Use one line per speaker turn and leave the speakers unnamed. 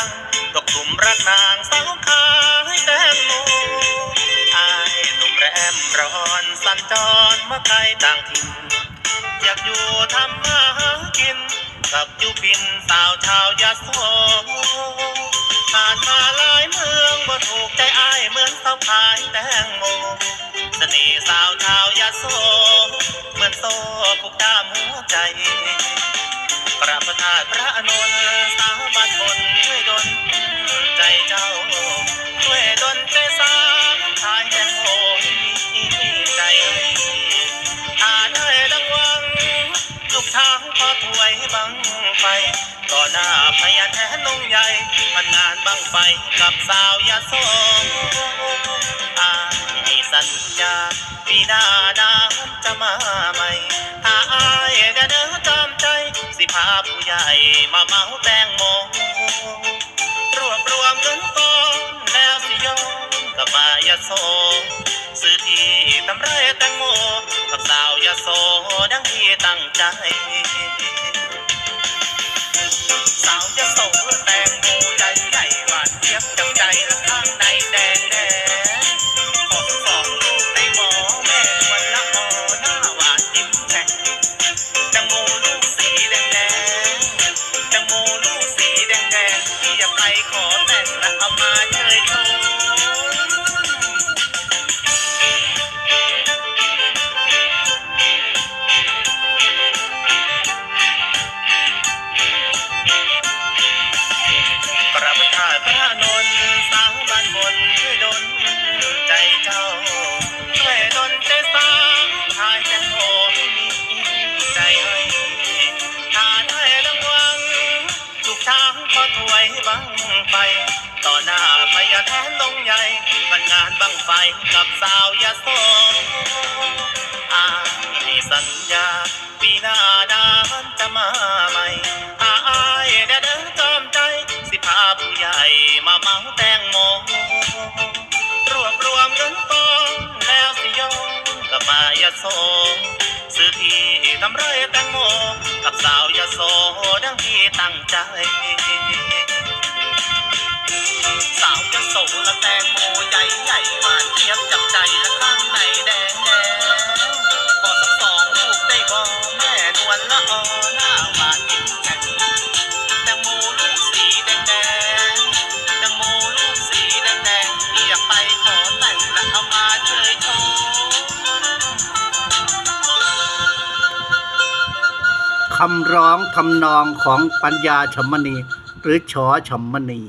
ังตกกลุ่มรักนางสาวขายแตงโมอายหนุ่มแรมร้อนสัญจรมาไกลต่างถิ่นอยากอยู่ทำมาหากิน กับยูปินสาวชาวยาโสผ่านมาหลายเมืองบ่ถูกใจอายเหมือนสาวขายแตงโมเสน่ห์สาวชาวยาโสเหมือนโซ่ผูกตามหัวใจ ไฟต่อหน้าพญาแทนลงใหญ่มันงานบังไฟกับสาวยาโสอามีสัญญาปีหน้าน้ำจะมาใหม่ถ้าอายได้เดินตามใจ สิพาผู้ใหญ่มาเมาแตงโมรวบรวมเงินก้อนแล้วสิโยนกับมายาโซซื้อที่ทำไรแตงโมกับสาวยาโซดังที่ตั้งใจ บังไฟ ต่อหน้าพญาแทนลงใหญ่มันงานบังไฟกับสาวยาโสอามีสัญญา ปีหน้าน้ำจะมาใหม่อาอายได้เดินจอมใจ สิพาผู้ใหญ่มาเมาแตงโมรวบรวมเงินก้อนแล้วสิโยนกับมายาโซซื้อที่ทำไรแตงโมกับสาวยาโซดังที่ตั้งใจาวยาโสและแตงโมใหญ่ใหญ่หวานเทียบจับใจและข้างในแดงแดงขอสักสองลูกได้บ่แม่นวลละออหน้าหวานยิ้มแฉ่งแตงโมลูกสีแดงแดงแตงโมลูกสีแดงแดงอยากไปขอแต่งและเอามาเชยช
คำร้องทำนองของปัญญาชมณี หรือชอชมณี